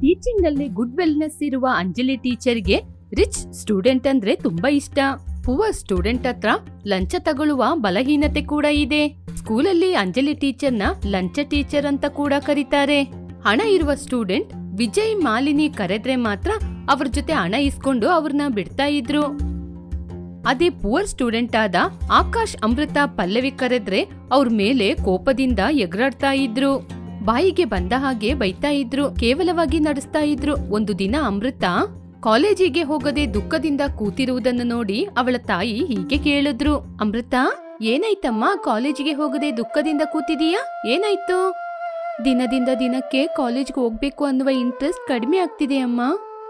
ಟೀಚಿಂಗ್ನಲ್ಲಿ good wellness ಇರುವ Anjali ಟೀಚರ್ಗೆ rich student ಅಂದ್ರೆ ತುಂಬಾ ಇಷ್ಟ. ಪುವರ್ ಸ್ಟೂಡೆಂಟ್ ಹತ್ರ ಲಂಚ ತಗೊಳ್ಳುವ ಬಲಹೀನತೆ ಕೂಡ ಇದೆ. ಸ್ಕೂಲಲ್ಲಿ ಅಂಜಲಿ ಟೀಚರ್ನ ಲಂಚ ಟೀಚರ್ ಅಂತ ಕೂಡ ಕರೀತಾರೆ. ಹಣ ಇರುವ ಸ್ಟೂಡೆಂಟ್ ವಿಜಯ್ ಮಾಲಿನಿ ಕರೆದ್ರೆ ಮಾತ್ರ ಅವ್ರ ಜೊತೆ ಹಣ ಇಸ್ಕೊಂಡು ಅವ್ರನ್ನ ಬಿಡ್ತಾ ಇದ್ರು. ಅದೇ ಪುವರ್ ಸ್ಟೂಡೆಂಟ್ ಆದ ಆಕಾಶ್ ಅಮೃತ ಪಲ್ಲವಿ ಕರೆದ್ರೆ ಅವ್ರ ಮೇಲೆ ಕೋಪದಿಂದ ಎಗರಾಡ್ತಾ ಇದ್ರು. ಬಾಯಿಗೆ ಬಂದ ಹಾಗೆ ಬೈತಾ ಇದ್ರು, ಕೇವಲವಾಗಿ ನಡೆಸ್ತಾ ಇದ್ರು. ಒಂದು ದಿನ ಅಮೃತ ಕಾಲೇಜಿಗೆ ಹೋಗದೆ ದುಃಖದಿಂದ ಕೂತಿರುವುದನ್ನು ನೋಡಿ ಅವಳ ತಾಯಿ ಹೀಗೆ ಕೇಳಿದ್ರು. ಅಮೃತ, ಏನಾಯ್ತಮ್ಮ? ಕಾಲೇಜಿಗೆ ಹೋಗದೆ ದುಃಖದಿಂದ ಕೂತಿದೀಯಾ? ಏನಾಯ್ತು? ದಿನದಿಂದ ದಿನಕ್ಕೆ ಕಾಲೇಜ್ಗೆ ಹೋಗ್ಬೇಕು ಅನ್ನುವ ಇಂಟ್ರೆಸ್ಟ್ ಕಡಿಮೆ ಆಗ್ತಿದೆ ಅಮ್ಮ.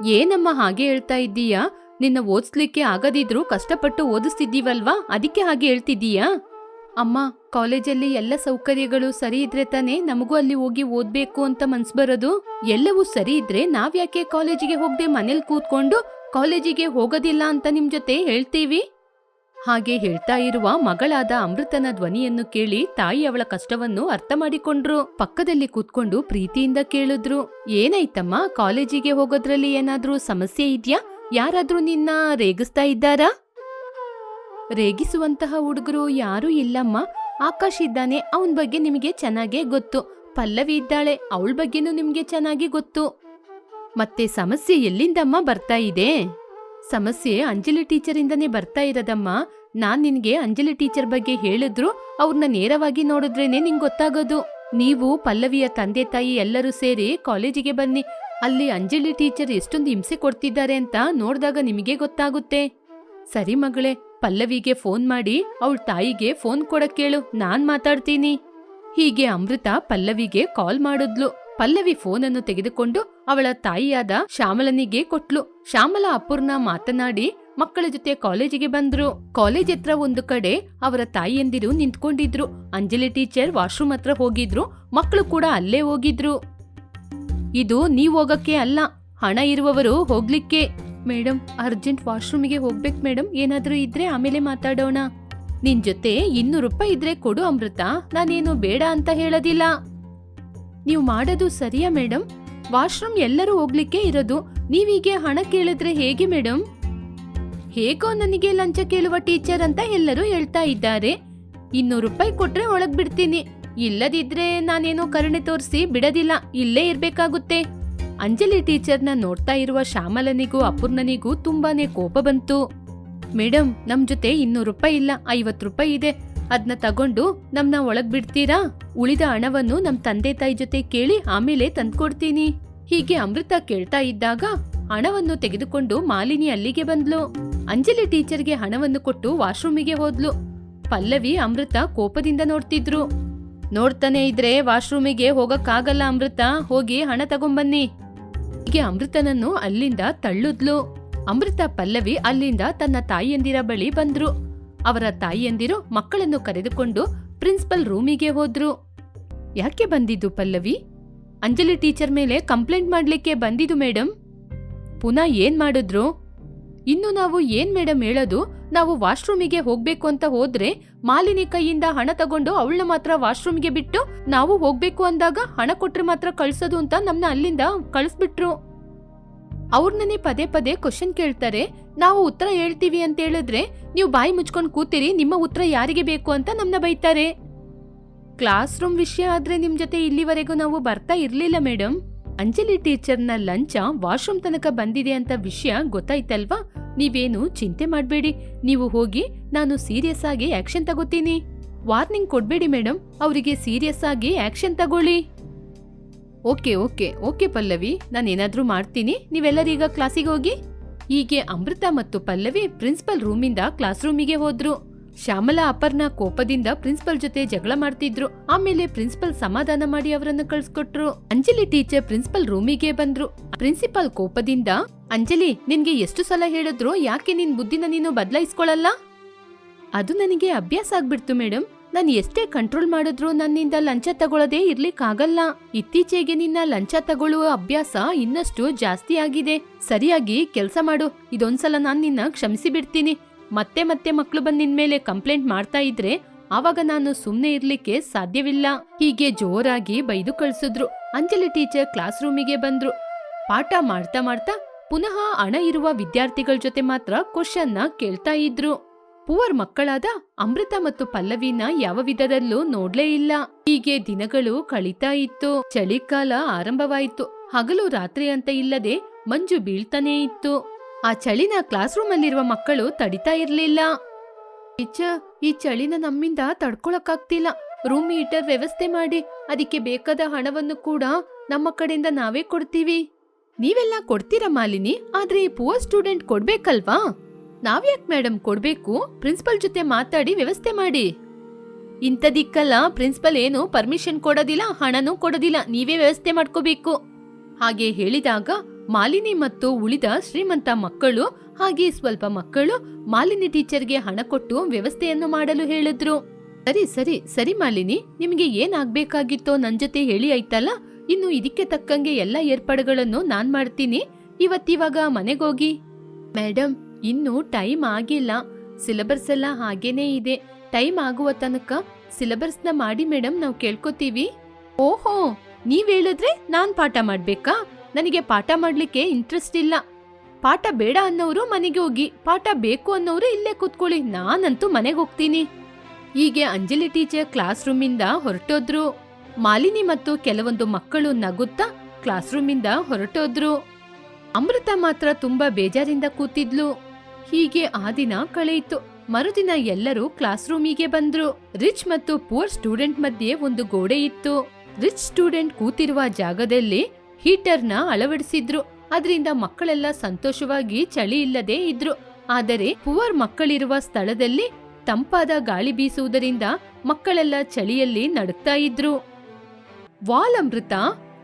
ಏನಮ್ಮ ಹಾಗೆ ಹೇಳ್ತಾ ಇದ್ದೀಯಾ? ನಿನ್ನ ಓದಿಸ್ಲಿಕ್ಕೆ ಆಗದಿದ್ರು ಕಷ್ಟಪಟ್ಟು ಓದಿಸ್ತಿದ್ದೀವಲ್ವಾ? ಅದಕ್ಕೆ ಹಾಗೆ ಹೇಳ್ತಿದ್ದೀಯಾ? ಅಮ್ಮ, ಕಾಲೇಜಲ್ಲಿ ಎಲ್ಲ ಸೌಕರ್ಯಗಳು ಸರಿ ಇದ್ರೆ ತಾನೇ ನಮಗೂ ಅಲ್ಲಿ ಹೋಗಿ ಓದ್ಬೇಕು ಅಂತ ಮನ್ಸ್ ಬರೋದು? ಎಲ್ಲವೂ ಸರಿ ಇದ್ರೆ ನಾವ್ಯಾಕೆ ಕಾಲೇಜಿಗೆ ಹೋಗದೆ ಮನೇಲಿ ಕೂತ್ಕೊಂಡು ಕಾಲೇಜಿಗೆ ಹೋಗೋದಿಲ್ಲ ಅಂತ ನಿಮ್ ಜೊತೆ ಹೇಳ್ತೀವಿ? ಹಾಗೆ ಹೇಳ್ತಾ ಇರುವ ಮಗಳಾದ ಅಮೃತನ ಧ್ವನಿಯನ್ನು ಕೇಳಿ ತಾಯಿ ಅವಳ ಕಷ್ಟವನ್ನು ಅರ್ಥ ಮಾಡಿಕೊಂಡ್ರು. ಪಕ್ಕದಲ್ಲಿ ಕೂತ್ಕೊಂಡು ಪ್ರೀತಿಯಿಂದ ಕೇಳಿದ್ರು. ಏನಾಯ್ತಮ್ಮ, ಕಾಲೇಜಿಗೆ ಹೋಗೋದ್ರಲ್ಲಿ ಏನಾದ್ರೂ ಸಮಸ್ಯೆ ಇದ್ಯಾ? ಯಾರಾದ್ರೂ ನಿನ್ನ ರೇಗಿಸ್ತಾ ಇದ್ದಾರಾ? ರೇಗಿಸುವಂತಹ ಹುಡುಗರು ಯಾರೂ ಇಲ್ಲಮ್ಮ. ಆಕಾಶ್ ಇದ್ದಾನೆ, ಅವನ ಬಗ್ಗೆ ನಿಮಗೆ ಚೆನ್ನಾಗೇ ಗೊತ್ತು. ಪಲ್ಲವಿ ಇದ್ದಾಳೆ, ಅವಳ ಬಗ್ಗೆನೂ ನಿಮ್ಗೆ ಚೆನ್ನಾಗಿ ಗೊತ್ತು. ಮತ್ತೆ ಸಮಸ್ಯೆ ಎಲ್ಲಿಂದಮ್ಮ ಬರ್ತಾ ಇದೆ? ಸಮಸ್ಯೆ ಅಂಜಲಿ ಟೀಚರಿಂದನೇ ಬರ್ತಾ ಇರೋದಮ್ಮ. ನಾನ್ ನಿನ್ಗೆ ಅಂಜಲಿ ಟೀಚರ್ ಬಗ್ಗೆ ಹೇಳಿದ್ರು ಅವ್ರನ್ನ ನೇರವಾಗಿ ನೋಡಿದ್ರೇನೆ ನಿಂಗ್ ಗೊತ್ತಾಗೋದು. ನೀವು ಪಲ್ಲವಿಯ ತಂದೆ ತಾಯಿ ಎಲ್ಲರೂ ಸೇರಿ ಕಾಲೇಜಿಗೆ ಬನ್ನಿ. ಅಲ್ಲಿ ಅಂಜಲಿ ಟೀಚರ್ ಎಷ್ಟೊಂದು ಹಿಂಸೆ ಕೊಡ್ತಿದ್ದಾರೆ ಅಂತ ನೋಡಿದಾಗ ನಿಮಗೆ ಗೊತ್ತಾಗುತ್ತೆ. ಸರಿ ಮಗಳೇ ಪಲ್ಲವಿಗೆ ಫೋನ್ ಮಾಡಿ ಅವಳ ತಾಯಿಗೆ ಫೋನ್ ಕೊಡಕ್ ಕೇಳು, ನಾನ್ ಮಾತಾಡ್ತೀನಿ. ಹೀಗೆ ಅಮೃತ ಪಲ್ಲವಿಗೆ ಕಾಲ್ ಮಾಡಿದ್ಲು. ಪಲ್ಲವಿ ಫೋನನ್ನು ತೆಗೆದುಕೊಂಡು ಅವಳ ತಾಯಿಯಾದ ಶ್ಯಾಮಲನಿಗೆ ಕೊಟ್ಲು. ಶ್ಯಾಮಲ ಅಪೂರ್ಣ ಮಾತನಾಡಿ ಮಕ್ಕಳ ಜೊತೆ ಕಾಲೇಜಿಗೆ ಬಂದ್ರು. ಕಾಲೇಜ್ ಹತ್ರ ಒಂದು ಕಡೆ ಅವರ ತಾಯಿಯಂದಿರು ನಿಂತ್ಕೊಂಡಿದ್ರು. ಅಂಜಲಿ ಟೀಚರ್ ವಾಶ್ರೂಮ್ ಹತ್ರ ಹೋಗಿದ್ರು. ಮಕ್ಕಳು ಕೂಡ ಅಲ್ಲೇ ಹೋಗಿದ್ರು. ಇದು ನೀವ್ ಹೋಗಕ್ಕೆ ಅಲ್ಲ, ಹಣ ಇರುವವರು ಹೋಗ್ಲಿಕ್ಕೆ. ಮೇಡಮ್ ಅರ್ಜೆಂಟ್ ವಾಶ್ರೂಮಿಗೆ ಹೋಗ್ಬೇಕು ಮೇಡಮ್ ಏನಾದರೂ ಇದ್ರೆ ಆಮೇಲೆ ಮಾತಾಡೋಣ. ನಿನ್ ಜೊತೆ ಇನ್ನೂರು ರೂಪಾಯಿ ಇದ್ರೆ ಕೊಡು ಅಮೃತ, ನಾನೇನು ಬೇಡ ಅಂತ ಹೇಳೋದಿಲ್ಲ. ನೀವು ಮಾಡೋದು ಸರಿಯಾ ಮೇಡಮ್ ವಾಶ್ರೂಮ್ ಎಲ್ಲರೂ ಹೋಗ್ಲಿಕ್ಕೆ ಇರೋದು, ನೀವೀಗೆ ಹಣ ಕೇಳಿದ್ರೆ ಹೇಗೆ ಮೇಡಮ್ ಹೇಗೋ ನನಗೆ ಲಂಚ ಕೇಳುವ ಟೀಚರ್ ಅಂತ ಎಲ್ಲರೂ ಹೇಳ್ತಾ ಇದ್ದಾರೆ. ಇನ್ನೂರು ರೂಪಾಯಿ ಕೊಟ್ರೆ ಒಳಗ್ ಬಿಡ್ತೀನಿ ಇಲ್ಲದಿದ್ರೆ ನಾನೇನೋ ಕರುಣೆ ತೋರಿಸಿ ಬಿಡದಿಲ್ಲ, ಇಲ್ಲೇ ಇರ್ಬೇಕಾಗುತ್ತೆ. ಅಂಜಲಿ ಟೀಚರ್ನ ನೋಡ್ತಾ ಇರುವ ಶ್ಯಾಮಲನಿಗೂ ಅಪೂರ್ಣನಿಗೂ ತುಂಬಾನೇ ಕೋಪ ಬಂತು. ಮೇಡಮ್ ನಮ್ ಜೊತೆ ಇನ್ನೂರು ರೂಪಾಯಿ ಇಲ್ಲ, ಐವತ್ತು ರೂಪಾಯಿ ಇದೆ. ಅದನ್ನ ತಗೊಂಡು ನಮ್ನ ಒಳಗ್ ಬಿಡ್ತೀರಾ? ಉಳಿದ ಹಣವನ್ನು ನಮ್ ತಂದೆ ತಾಯಿ ಜೊತೆ ಕೇಳಿ ಆಮೇಲೆ ತಂದ್ಕೊಡ್ತೀನಿ. ಹೀಗೆ ಅಮೃತ ಕೇಳ್ತಾ ಇದ್ದಾಗ ಹಣವನ್ನು ತೆಗೆದುಕೊಂಡು ಮಾಲಿನಿ ಅಲ್ಲಿಗೆ ಬಂದ್ಲು. ಅಂಜಲಿ ಟೀಚರ್ಗೆ ಹಣವನ್ನು ಕೊಟ್ಟು ವಾಶ್ರೂಮಿಗೆ ಹೋದ್ಲು. ಪಲ್ಲವಿ ಅಮೃತ ಕೋಪದಿಂದ ನೋಡ್ತಿದ್ರು. ನೋಡ್ತಾನೆ ಇದ್ರೆ ವಾಶ್ರೂಮಿಗೆ ಹೋಗಕ್ಕಾಗಲ್ಲ ಅಮೃತ, ಹೋಗಿ ಹಣ ತಗೊಂಬನ್ನಿ. ಹೀಗೆ ಅಮೃತನನ್ನು ಅಲ್ಲಿಂದ ತಳ್ಳುದ್ಲು. ಅಮೃತ ಪಲ್ಲವಿ ಅಲ್ಲಿಂದ ತನ್ನ ತಾಯಿಯಂದಿರ ಬಳಿ ಬಂದ್ರು. ಅವರ ತಾಯಿಯಂದಿರು ಮಕ್ಕಳನ್ನು ಕರೆದುಕೊಂಡು ಪ್ರಿನ್ಸಿಪಲ್ ರೂಮಿಗೆ ಹೋದ್ರು. ಯಾಕೆ ಬಂದಿದ್ದು ಪಲ್ಲವಿ? ಅಂಜಲಿ ಟೀಚರ್ ಮೇಲೆ ಕಂಪ್ಲೇಂಟ್ ಮಾಡ್ಲಿಕ್ಕೆ ಬಂದಿದ್ದು ಮೇಡಮ್ ಪುನಃ ಏನ್ ಮಾಡಿದ್ರು? ಇನ್ನು ನಾವು ಏನ್ ಮೇಡಮ್ ಹೇಳೋದು? ನಾವು ವಾಶ್ರೂಮಿಗೆ ಹೋಗ್ಬೇಕು ಅಂತ ಹೋದ್ರೆ ಮಾಲಿನಿ ಕೈಯಿಂದ ಹಣ ತಗೊಂಡು ಅವಳನ್ನ ಮಾತ್ರ ವಾಶ್ರೂಮ್ಗೆ ಬಿಟ್ಟು ನಾವು ಹೋಗ್ಬೇಕು ಅಂದಾಗ ಹಣ ಕೊಟ್ರೆ ಮಾತ್ರ ಕಳ್ಸೋದು ಅಂತ ನಮ್ನ ಅಲ್ಲಿಂದ ಕಳಿಸ್ಬಿಟ್ರು. ಅವ್ರನ್ನೇ ಪದೇ ಪದೇ ಕ್ವಶನ್ ಕೇಳ್ತಾರೆ. ನಾವು ಉತ್ತರ ಹೇಳ್ತೀವಿ ಅಂತ ಹೇಳಿದ್ರೆ ನೀವು ಬಾಯಿ ಮುಚ್ಕೊಂಡು ಕೂತಿರಿ, ನಿಮ್ಮ ಉತ್ತರ ಯಾರಿಗೆ ಬೇಕು ಅಂತ ನಮ್ನ ಬೈತಾರೆ. ಕ್ಲಾಸ್ ರೂಮ್ ವಿಷಯ ಆದ್ರೆ ನಿಮ್ ಜೊತೆ ಇಲ್ಲಿವರೆಗೂ ನಾವು ಬರ್ತಾ ಇರ್ಲಿಲ್ಲ ಮೇಡಮ್ ಅಂಜಲಿ ಟೀಚರ್ನ ಲಂಚ ವಾಶ್ರೂಮ್ ತನಕ ಬಂದಿದೆ ಅಂತ ವಿಷಯ ಗೊತ್ತಾಯ್ತಲ್ವಾ? ನೀವೇನು ಚಿಂತೆ ಮಾಡಬೇಡಿ. ನೀವು ಹೋಗಿ ನಾನು ಸೀರಿಯಸ್ ಆಗಿ ಆಕ್ಷನ್ ತಗೋತೀನಿ. ವಾರ್ನಿಂಗ್ ಕೊಡ್ಬೇಡಿ ಮೇಡಮ್ ಅವರಿಗೆ ಸೀರಿಯಸ್ ಆಗಿ ಆಕ್ಷನ್ ತಗೊಳ್ಳಿ. ಓಕೆ ಓಕೆ ಓಕೆ ಪಲ್ಲವಿ ನಾನೇನಾದರೂ ಮಾಡ್ತೀನಿ. ನೀವೆಲ್ಲರೀಗ ಕ್ಲಾಸಿಗೆ ಹೋಗಿ? ಹೀಗೆ ಅಮೃತ ಮತ್ತು ಪಲ್ಲವಿ ಪ್ರಿನ್ಸಿಪಲ್ ರೂಮಿಂದ ಕ್ಲಾಸ್ ರೂಮಿಗೆ ಹೋದ್ರು. ಶ್ಯಾಮಲಾ ಅಪರ್ನ ಕೋಪದಿಂದ ಪ್ರಿನ್ಸಿಪಲ್ ಜೊತೆ ಜಗಳ ಮಾಡ್ತಿದ್ರು. ಆಮೇಲೆ ಪ್ರಿನ್ಸಿಪಲ್ ಸಮಾಧಾನ ಮಾಡಿ ಅವರನ್ನು ಕಳ್ಸಿಕೊಟ್ರು. ಅಂಜಲಿ ಟೀಚರ್ ಪ್ರಿನ್ಸಿಪಲ್ ರೂಮಿಗೆ ಬಂದ್ರು. ಪ್ರಿನ್ಸಿಪಲ್ ಕೋಪದಿಂದ, ಅಂಜಲಿ, ನಿನ್ಗೆ ಎಷ್ಟು ಸಲ ಹೇಳಿದ್ರು? ಯಾಕೆ ನಿನ್ ಬುದ್ಧಿನ ನೀನು ಬದಲಾಯಿಸ್ಕೊಳಲ್ಲ? ಅದು ನನಗೆ ಅಭ್ಯಾಸ ಆಗ್ಬಿಡ್ತು ಮೇಡಮ್ ನಾನು ಎಷ್ಟೇ ಕಂಟ್ರೋಲ್ ಮಾಡಿದ್ರು ನನ್ನಿಂದ ಲಂಚ ತಗೊಳ್ಳದೆ ಇರ್ಲಿಕ್ಕಾಗಲ್ಲ. ಇತ್ತೀಚೆಗೆ ನಿನ್ನ ಲಂಚ ತಗೊಳ್ಳುವ ಅಭ್ಯಾಸ ಇನ್ನಷ್ಟು ಜಾಸ್ತಿ ಆಗಿದೆ. ಸರಿಯಾಗಿ ಕೆಲ್ಸ ಮಾಡು. ಇದೊಂದ್ಸಲ ನಾನ್ ನಿನ್ನ ಕ್ಷಮಿಸಿ ಬಿಡ್ತೀನಿ. ಮತ್ತೆ ಮತ್ತೆ ಮಕ್ಕಳು ಬಂದ್ ನಿನ್ ಮೇಲೆ ಕಂಪ್ಲೇಂಟ್ ಮಾಡ್ತಾ ಇದ್ರೆ ಆವಾಗ ನಾನು ಸುಮ್ನೆ ಇರ್ಲಿಕ್ಕೆ ಸಾಧ್ಯವಿಲ್ಲ. ಹೀಗೆ ಜೋರಾಗಿ ಬೈದು ಕಳ್ಸಿದ್ರು. ಅಂಜಲಿ ಟೀಚರ್ ಕ್ಲಾಸ್ ರೂಮಿಗೆ ಬಂದ್ರು. ಪಾಠ ಮಾಡ್ತಾ ಮಾಡ್ತಾ ಪುನಃ ಹಣ ಇರುವ ವಿದ್ಯಾರ್ಥಿಗಳ ಜೊತೆ ಮಾತ್ರ ಕ್ವಶನ್ನ ಕೇಳ್ತಾ ಇದ್ರು. ಪುವರ್ ಮಕ್ಕಳಾದ ಅಮೃತ ಮತ್ತು ಪಲ್ಲವಿನ ಯಾವ ವಿಧದಲ್ಲೂ ನೋಡ್ಲೇ ಇಲ್ಲ. ಹೀಗೆ ದಿನಗಳು ಕಳೀತಾ ಇತ್ತು. ಚಳಿಗಾಲ ಆರಂಭವಾಯಿತು. ಹಗಲು ರಾತ್ರಿ ಅಂತ ಇಲ್ಲದೆ ಮಂಜು ಬೀಳ್ತಾನೇ ಇತ್ತು. ಆ ಚಳಿನ ಕ್ಲಾಸ್ ರೂಮ್ ಅಲ್ಲಿರುವ ಮಕ್ಕಳು ತಡಿತಾ ಇರ್ಲಿಲ್ಲ. ಇಚ್ಚ ಈ ಚಳಿನ ನಮ್ಮಿಂದ ತಡ್ಕೊಳಕ್ಕಾಗ್ತಿಲ್ಲ. ರೂಮ್ ಹೀಟರ್ ವ್ಯವಸ್ಥೆ ಮಾಡಿ. ಅದಕ್ಕೆ ಬೇಕಾದ ಹಣವನ್ನು ಕೂಡ ನಮ್ಮ ಕಡೆಯಿಂದ ನಾವೇ ಕೊಡ್ತೀವಿ. ನೀವೆಲ್ಲ ಕೊಡ್ತೀರಾ ಮಾಲಿನಿ? ಆದ್ರೆ ಈ ಪುವರ್ ಸ್ಟೂಡೆಂಟ್ ಕೊಡ್ಬೇಕಲ್ವಾ? ನಾವ್ಯಾಕ್ ಮೇಡಮ್ ಕೊಡ್ಬೇಕು? ಪ್ರಿನ್ಸಿಪಲ್ ಜೊತೆ ಮಾತಾಡಿ ವ್ಯವಸ್ಥೆ ಮಾಡಿ. ಇಂಥದಿಕ್ಕಲ್ಲ, ಪ್ರಿನ್ಸಿಪಲ್ ಏನು ಪರ್ಮಿಷನ್ ಕೊಡೋದಿಲ್ಲ, ಹಣನೂ ಕೊಡೋದಿಲ್ಲ, ನೀವೇ ವ್ಯವಸ್ಥೆ ಮಾಡ್ಕೋಬೇಕು. ಹಾಗೆ ಹೇಳಿದಾಗ ಮಾಲಿನಿ ಮತ್ತು ಉಳಿದ ಶ್ರೀಮಂತ ಮಕ್ಕಳು, ಹಾಗೆ ಸ್ವಲ್ಪ ಮಕ್ಕಳು ಮಾಲಿನಿ ಟೀಚರ್ಗೆ ಹಣ ಕೊಟ್ಟು ವ್ಯವಸ್ಥೆಯನ್ನು ಮಾಡಲು ಹೇಳಿದ್ರು. ಸರಿ ಸರಿ ಸರಿ ಮಾಲಿನಿ, ನಿಮಗೆ ಏನಾಗ್ಬೇಕಾಗಿತ್ತೋ ನನ್ ಜೊತೆ ಹೇಳಿ ಆಯ್ತಲ್ಲ? ಇನ್ನು ಇದಕ್ಕೆ ತಕ್ಕಂಗೆ ಎಲ್ಲ ಏರ್ಪಾಡುಗಳನ್ನು ನಾನ್ ಮಾಡ್ತೀನಿ. ಇವತ್ತಿವಾಗ ಮನೆಗೋಗಿ ಮೇಡಮ್ ಇನ್ನು ಟೈಮ್ ಆಗಿಲ್ಲ. ಸಿಲೆಬಸ್ ಎಲ್ಲ ಹಾಗೇನೇ ಇದೆ. ಟೈಮ್ ಆಗುವ ತನಕ ಸಿಲೆಬಸ್ನ ಮಾಡಿ ಮೇಡಮ್ ನಾವು ಕೇಳ್ಕೊತೀವಿ. ಓಹೋ, ನೀವ್ ಹೇಳಿದ್ರೆ ನಾನ್ ಪಾಠ ಮಾಡ್ಬೇಕಾ? ನನಗೆ ಪಾಠ ಮಾಡ್ಲಿಕ್ಕೆ ಇಂಟ್ರೆಸ್ಟ್ ಇಲ್ಲ. ಪಾಠ ಬೇಡ ಅನ್ನೋರು ಮನೆಗೆ ಹೋಗಿ, ಪಾಠ ಬೇಕು ಅನ್ನೋರು ಇಲ್ಲೇ ಕೂತ್ಕೊಳ್ಳಿ, ನಾನಂತೂ ಮನೆಗೆ ಹೋಗ್ತೀನಿ. ಹೀಗೆ ಅಂಜಲಿ ಟೀಚರ್ ಕ್ಲಾಸ್ ರೂಮಿಂದ ಹೊರಟೋದ್ರು. ಮಾಲಿನಿ ಮತ್ತು ಕೆಲವೊಂದು ಮಕ್ಕಳು ನಗುತ್ತಾ ಕ್ಲಾಸ್ ರೂಮಿಂದ ಹೊರಟೋದ್ರು. ಅಮೃತ ಮಾತ್ರ ತುಂಬಾ ಬೇಜಾರಿಂದ ಕೂತಿದ್ಲು. ಹೀಗೆ ಆ ದಿನ ಕಳೆಯಿತು. ಮರುದಿನ ಎಲ್ಲರೂ ಕ್ಲಾಸ್ ರೂಮಿಗೆ ಬಂದ್ರು. ರಿಚ್ ಮತ್ತು ಪೂರ್ ಸ್ಟೂಡೆಂಟ್ ಮಧ್ಯೆ ಒಂದು ಗೋಡೆ ಇತ್ತು. ರಿಚ್ ಸ್ಟೂಡೆಂಟ್ ಕೂತಿರುವ ಜಾಗದಲ್ಲಿ ಹೀಟರ್ನ ಅಳವಡಿಸಿದ್ರು. ಅದರಿಂದ ಮಕ್ಕಳೆಲ್ಲ ಸಂತೋಷವಾಗಿ ಚಳಿ ಇಲ್ಲದೆ ಇದ್ರು. ಆದರೆ ಪುವರ್ ಮಕ್ಕಳಿರುವ ಸ್ಥಳದಲ್ಲಿ ತಂಪಾದ ಗಾಳಿ ಬೀಸುವುದರಿಂದ ಮಕ್ಕಳೆಲ್ಲ ಚಳಿಯಲ್ಲಿ ನಡುಕ್ತಾ ಇದ್ರು. ವಾಲ್ ಅಮೃತ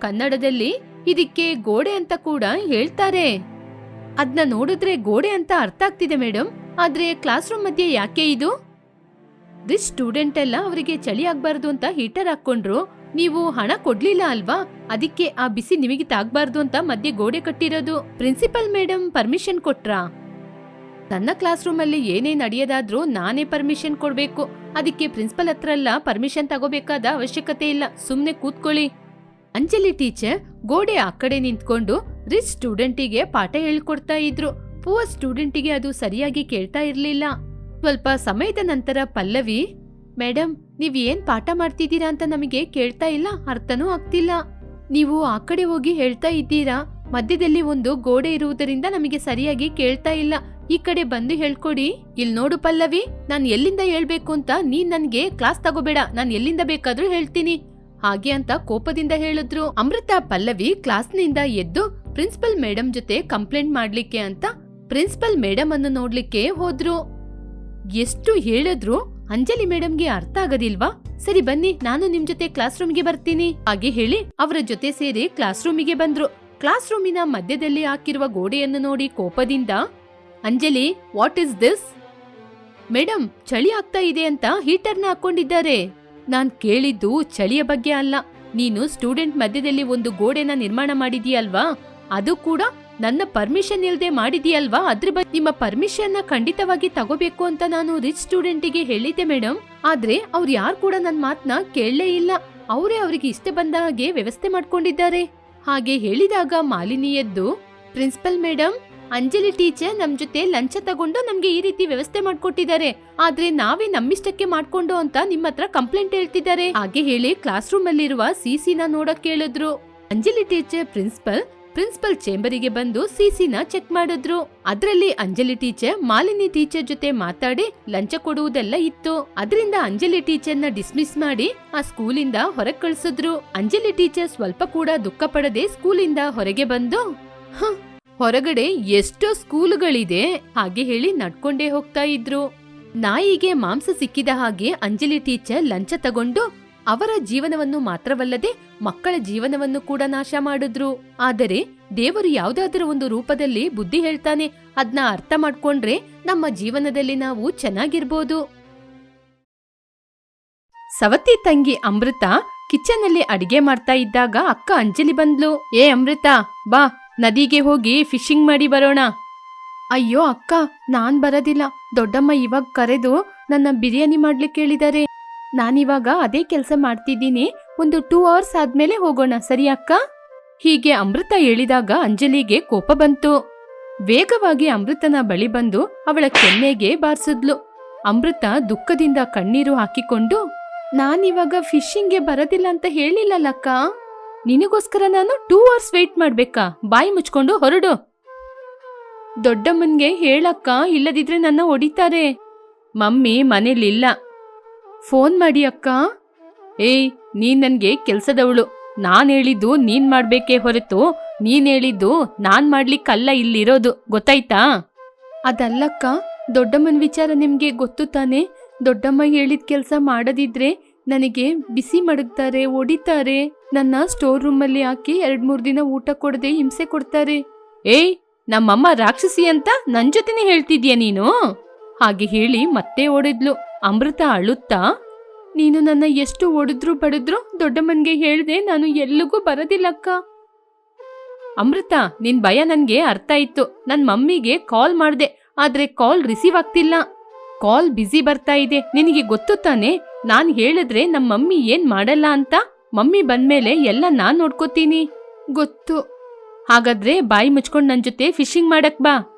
ಕನ್ನಡದಲ್ಲಿ ಇದಕ್ಕೆ ಗೋಡೆ ಅಂತ ಕೂಡ ಹೇಳ್ತಾರೆ. ಅದ್ನ ನೋಡಿದ್ರೆ ಗೋಡೆ ಅಂತ ಅರ್ಥ ಆಗ್ತಿದೆ ಮೇಡಮ್ ಆದ್ರೆ ಕ್ಲಾಸ್ ರೂಮ್ ಮಧ್ಯೆ ಯಾಕೆ ಇದು? ರಿಚ್ ಸ್ಟೂಡೆಂಟ್ ಎಲ್ಲ ಅವರಿಗೆ ಚಳಿ ಆಗ್ಬಾರ್ದು ಅಂತ ಹೀಟರ್ ಹಾಕೊಂಡ್ರು ನೀವು ಹಣ ಕೊಡ್ಲಿಲ್ಲ ಅಲ್ವಾ? ಅದಕ್ಕೆ ಆ ಬಿಸಿ ನಿಮಗೆ ತಾಗಬಾರ್ದು ಅಂತ ಮಧ್ಯೆ ಗೋಡೆ ಕಟ್ಟಿರೋದು. ಪ್ರಿನ್ಸಿಪಲ್ ಮೇಡಮ್ ಪರ್ಮಿಷನ್ ಕೊಟ್ರಾ? ತನ್ನ ಕ್ಲಾಸ್ ರೂಮ್ ಅಲ್ಲಿ ಏನೇ ನಡೆಯೋದಾದ್ರೂ ನಾನೇ ಪರ್ಮಿಷನ್ ಕೊಡ್ಬೇಕು. ಅದಕ್ಕೆ ಪ್ರಿನ್ಸಿಪಲ್ ಹತ್ರ ಎಲ್ಲ ಪರ್ಮಿಷನ್ ತಗೋಬೇಕಾದ ಅವಶ್ಯಕತೆ ಇಲ್ಲ. ಸುಮ್ನೆ ಕೂತ್ಕೊಳ್ಳಿ. ಅಂಜಲಿ ಟೀಚರ್, ಗೋಡೆ ಆ ಕಡೆ ನಿಂತ್ಕೊಂಡು ರಿಚ್ ಸ್ಟೂಡೆಂಟಿಗೆ ಪಾಠ ಹೇಳ್ಕೊಡ್ತಾ ಇದ್ರು. ಪುವರ್ ಸ್ಟೂಡೆಂಟಿಗೆ ಅದು ಸರಿಯಾಗಿ ಕೇಳ್ತಾ ಇರ್ಲಿಲ್ಲ. ಸ್ವಲ್ಪ ಸಮಯದ ನಂತರ ಪಲ್ಲವಿ ಮೇಡಮ್ ನೀವ್ ಏನ್ ಪಾಠ ಮಾಡ್ತಿದ್ದೀರಾ ಅಂತ ನಮಗೆ ಕೇಳ್ತಾ ಇಲ್ಲ, ಅರ್ಥನೂ ಆಗ್ತಿಲ್ಲ. ನೀವು ಆ ಕಡೆ ಹೋಗಿ ಹೇಳ್ತಾ ಇದ್ದೀರಾ? ಮಧ್ಯದಲ್ಲಿ ಒಂದು ಗೋಡೆ ಇರುವುದರಿಂದ ನಮಗೆ ಸರಿಯಾಗಿ ಕೇಳ್ತಾ ಇಲ್ಲ. ಈ ಕಡೆ ಬಂದು ಹೇಳ್ಕೊಡಿ. ಇಲ್ ನೋಡು ಪಲ್ಲವಿ, ನಾನು ಎಲ್ಲಿಂದ ಹೇಳ್ಬೇಕು ಅಂತ ನೀನ್ ನನ್ಗೆ ಕ್ಲಾಸ್ ತಗೋಬೇಡ. ನಾನ್ ಎಲ್ಲಿಂದ ಬೇಕಾದ್ರೂ ಹೇಳ್ತೀನಿ. ಹಾಗೆ ಅಂತ ಕೋಪದಿಂದ ಹೇಳಿದ್ರು. ಅಮೃತ, ಪಲ್ಲವಿ ಕ್ಲಾಸ್ನಿಂದ ಎದ್ದು ಪ್ರಿನ್ಸಿಪಲ್ ಮೇಡಮ್ ಜೊತೆ ಕಂಪ್ಲೇಂಟ್ ಮಾಡ್ಲಿಕ್ಕೆ ಅಂತ ಪ್ರಿನ್ಸಿಪಲ್ ಮೇಡಮ್ ಅನ್ನು ನೋಡ್ಲಿಕ್ಕೆ ಹೋದ್ರು. ಎಷ್ಟು ಹೇಳಿದ್ರು ಅಂಜಲಿ ಮೇಡಮ್ಗೆ ಅರ್ಥ ಆಗೋದಿಲ್ವಾ? ಸರಿ ಬನ್ನಿ, ನಾನು ನಿಮ್ ಜೊತೆ ಕ್ಲಾಸ್ ರೂಮ್ಗೆ ಬರ್ತೀನಿ. ಹಾಗೆ ಹೇಳಿ ಅವರ ಜೊತೆ ಸೇರಿ ಕ್ಲಾಸ್ ರೂಮಿಗೆ ಬಂದ್ರು. ಕ್ಲಾಸ್ ರೂಮಿನ ಮಧ್ಯದಲ್ಲಿ ಹಾಕಿರುವ ಗೋಡೆಯನ್ನು ನೋಡಿ ಕೋಪದಿಂದ, Anjali what is this madam, ಚಳಿ ಆಗ್ತಾ ಇದೆ ಅಂತ ಹೀಟರ್ನ ಹಾಕೊಂಡಿದ್ದಾರೆ ನಾನ್ ಕೇಳಿದ್ದು ಚಳಿಯ ಬಗ್ಗೆ ಅಲ್ಲ. ನೀನು ಸ್ಟೂಡೆಂಟ್ ಮಧ್ಯದಲ್ಲಿ ಒಂದು ಗೋಡೆನ ನಿರ್ಮಾಣ ಮಾಡಿದೀಯಲ್ವಾ ಅದು ಕೂಡ ನನ್ನ ಪರ್ಮಿಷನ್ ಇಲ್ದೆ ಮಾಡಿದೀಯಲ್ವಾ? ಅದ್ರ ಬಗ್ಗೆ ನಿಮ್ಮ ಪರ್ಮಿಷನ್ ಖಂಡಿತವಾಗಿ ತಗೋಬೇಕು ಅಂತ ನಾನು ರಿಚ್ ಸ್ಟೂಡೆಂಟಿಗೆ ಹೇಳಿದ್ದೆ ಮೇಡಮ್ ಆದ್ರೆ ಅವ್ರು ಯಾರು ಕೂಡ ನನ್ನ ಮಾತನ್ನ ಕೇಳಲೇ ಇಲ್ಲ. ಅವರೇ ಅವರಿಗೆ ಇಷ್ಟ ಬಂದ ಹಾಗೆ ವ್ಯವಸ್ಥೆ ಮಾಡ್ಕೊಂಡಿದ್ದಾರೆ. ಹಾಗೆ ಹೇಳಿದಾಗ ಮಾಲಿನಿ ಎದ್ದು, ಪ್ರಿನ್ಸಿಪಲ್ ಮೇಡಮ್ ಅಂಜಲಿ ಟೀಚರ್ ನಮ್ ಜೊತೆ ಲಂಚ ತಗೊಂಡು ನಮ್ಗೆ ಈ ರೀತಿ ವ್ಯವಸ್ಥೆ ಮಾಡ್ಕೊಟ್ಟಿದ್ದಾರೆ. ಆದ್ರೆ ನಾವೇ ನಮ್ಮಿಷ್ಟಕ್ಕೆ ಮಾಡ್ಕೊಂಡು ಅಂತ ನಿಮ್ಮ ಹತ್ರ ಕಂಪ್ಲೇಂಟ್ ಹೇಳ್ತಿದ್ದಾರೆ. ಹಾಗೆ ಹೇಳಿ ಕ್ಲಾಸ್ ರೂಮ್ ಅಲ್ಲಿರುವ ಸಿಸಿನ ನೋಡಕ್ ಕೇಳಿದ್ರು. ಅಂಜಲಿ ಟೀಚರ್, ಪ್ರಿನ್ಸಿಪಲ್ ಪ್ರಿನ್ಸಿಪಲ್ ಚೇಂಬರಿಗೆ ಬಂದು ಸಿಸಿನ ಚೆಕ್ ಮಾಡಿದ್ರು. ಅದರಲ್ಲಿ ಅಂಜಲಿ ಟೀಚರ್ ಮಾಲಿನಿ ಟೀಚರ್ ಜೊತೆ ಮಾತಾಡಿ ಲಂಚ ಕೊಡುವುದೆಲ್ಲ ಇತ್ತು. ಅದರಿಂದ ಅಂಜಲಿ ಟೀಚರ್ನ ಡಿಸ್ಮಿಸ್ ಮಾಡಿ ಆ ಸ್ಕೂಲಿಂದ ಹೊರಗ್ ಕಳ್ಸಿದ್ರು. ಅಂಜಲಿ ಟೀಚರ್ ಸ್ವಲ್ಪ ಕೂಡ ದುಃಖ ಪಡದೆ ಸ್ಕೂಲಿಂದ ಹೊರಗೆ ಬಂದು "ಹ, ಹೊರಗಡೆ ಎಷ್ಟೋ ಸ್ಕೂಲುಗಳಿದೆ. ಹಾಗೆ ಹೇಳಿ ನಡ್ಕೊಂಡೇ ಹೋಗ್ತಾ ಇದ್ರು. ನಾಯಿಗೆ ಮಾಂಸ ಸಿಕ್ಕಿದ ಹಾಗೆ ಅಂಜಲಿ ಟೀಚರ್ ಲಂಚ ತಗೊಂಡು ಅವರ ಜೀವನವನ್ನು ಮಾತ್ರವಲ್ಲದೆ ಮಕ್ಕಳ ಜೀವನವನ್ನು ಕೂಡ ನಾಶ ಮಾಡಿದ್ರು. ಆದರೆ ದೇವರು ಯಾವ್ದಾದ್ರೂ ಒಂದು ರೂಪದಲ್ಲಿ ಬುದ್ಧಿ ಹೇಳ್ತಾನೆ, ಅದ್ನ ಅರ್ಥ ಮಾಡ್ಕೊಂಡ್ರೆ ನಮ್ಮ ಜೀವನದಲ್ಲಿ ನಾವು ಚೆನ್ನಾಗಿರ್ಬೋದು. ಸವತಿ ತಂಗಿ ಅಮೃತ ಕಿಚನ್ ಅಲ್ಲಿ ಅಡಿಗೆ ಮಾಡ್ತಾ ಇದ್ದಾಗ ಅಕ್ಕ ಅಂಜಲಿ ಬಂದ್ಲು, ಏ ಅಮೃತ, ಬಾ, ನದಿಗೆ ಹೋಗಿ ಫಿಶಿಂಗ್ ಮಾಡಿ ಬರೋಣ. ಅಯ್ಯೋ ಅಕ್ಕ, ನಾನ್ ಬರೋದಿಲ್ಲ, ದೊಡ್ಡಮ್ಮ ಇವಾಗ ಕರೆದು ನನ್ನ ಬಿರಿಯಾನಿ ಮಾಡ್ಲಿಕ್ಕೆ ಹೇಳಿದ್ದಾರೆ ನಾನಿವಾಗ ಅದೇ ಕೆಲಸ ಮಾಡ್ತಿದ್ದೀನಿ. ಒಂದು ಟೂ ಅವರ್ಸ್ ಆದ್ಮೇಲೆ ಹೋಗೋಣ, ಸರಿ ಅಕ್ಕ? ಹೀಗೆ ಅಮೃತ ಹೇಳಿದಾಗ ಅಂಜಲಿಗೆ ಕೋಪ ಬಂತು. ವೇಗವಾಗಿ ಅಮೃತನ ಬಳಿ ಬಂದು ಅವಳ ಕೆನ್ನೆಗೆ ಬಾರಿಸಿದ್ಲು. ಅಮೃತ ದುಃಖದಿಂದ ಕಣ್ಣೀರು ಹಾಕಿಕೊಂಡು, ನಾನಿವಾಗ ಫಿಶಿಂಗ್ಗೆ ಬರೋದಿಲ್ಲ ಅಂತ ಹೇಳಿಲ್ಲಲ್ಲಕ್ಕ ನಿನಗೋಸ್ಕರ ನಾನು ಟೂ ಅವರ್ಸ್ ವೇಟ್ ಮಾಡ್ಬೇಕಾ? ಬಾಯಿ ಮುಚ್ಕೊಂಡು ಹೊರಡು. ದೊಡ್ಡಮ್ಮನ್ಗೆ ಹೇಳಕ್ಕ ಇಲ್ಲದಿದ್ರೆ ನನ್ನ ಹೊಡಿತಾರೆ. ಮಮ್ಮಿ ಮನೇಲಿಲ್ಲ. ಫೋನ್ ಮಾಡಿ ಅಕ್ಕ. ಏಯ್ ನೀನ್ ನನ್ಗೆ ಕೆಲ್ಸದವಳು. ನಾನ್ ಹೇಳಿದ್ದು ನೀನ್ ಮಾಡ್ಬೇಕೇ ಹೊರತು ನೀನ್ ಹೇಳಿದ್ದು ನಾನ್ ಮಾಡ್ಲಿಕ್ಕಲ್ಲ ಇಲ್ಲಿರೋದು ಗೊತ್ತಾಯ್ತಾ? ಅದಲ್ಲಕ್ಕ ದೊಡ್ಡಮ್ಮನ ವಿಚಾರ ನಿಮ್ಗೆ ಗೊತ್ತು ತಾನೆ? ದೊಡ್ಡಮ್ಮ ಹೇಳಿದ ಕೆಲಸ ಮಾಡದಿದ್ರೆ ನನಗೆ ಬಿಸಿ ಮಡಗ್ತಾರೆ ಹೊಡಿತಾರೆ. ನನ್ನ ಸ್ಟೋರ್ ರೂಮಲ್ಲಿ ಹಾಕಿ ಎರಡ್ ಮೂರ್ ದಿನ ಊಟ ಕೊಡದೆ ಹಿಂಸೆ ಕೊಡ್ತಾರೆ. ಏಯ್ ನಮ್ಮಮ್ಮ ರಾಕ್ಷಸಿ ಅಂತ ನನ್ ಜೊತೆನೆ ಹೇಳ್ತಿದ್ಯಾ ನೀನು? ಹಾಗೆ ಹೇಳಿ ಮತ್ತೆ ಓಡಿದ್ಲು. ಅಮೃತ ಅಳುತ್ತಾ, ನೀನು ನನ್ನ ಎಷ್ಟು ಓಡಿದ್ರು ಬಡಿದ್ರು ದೊಡ್ಡಮ್ಮನ್ಗೆ ಹೇಳ್ದೆ ನಾನು ಎಲ್ಲಿಗೂ ಬರೋದಿಲ್ಲಕ್ಕ. ಅಮೃತ, ನಿನ್ ಭಯ ನನ್ಗೆ ಅರ್ಥ ಇತ್ತು ನನ್ ಮಮ್ಮಿಗೆ ಕಾಲ್ ಮಾಡ್ದೆ, ಆದ್ರೆ ಕಾಲ್ ರಿಸೀವ್ ಆಗ್ತಿಲ್ಲ. ಕಾಲ್ ಬ್ಯುಸಿ ಬರ್ತಾ ಇದೆ. ನಿನಗೆ ಗೊತ್ತು ತಾನೆ? ನಾನ್ ಹೇಳಿದ್ರೆ ನಮ್ ಮಮ್ಮಿ ಏನ್ ಮಾಡಲ್ಲ ಅಂತ? ಮಮ್ಮಿ ಬಂದ್ಮೇಲೆ ಎಲ್ಲ ನಾನ್ ನೋಡ್ಕೋತೀನಿ. ಗೊತ್ತು. ಹಾಗಾದ್ರೆ ಬಾಯಿ ಮುಚ್ಕೊಂಡು ನನ್ ಜೊತೆ ಫಿಶಿಂಗ್ ಮಾಡಕ್ ಬಾ.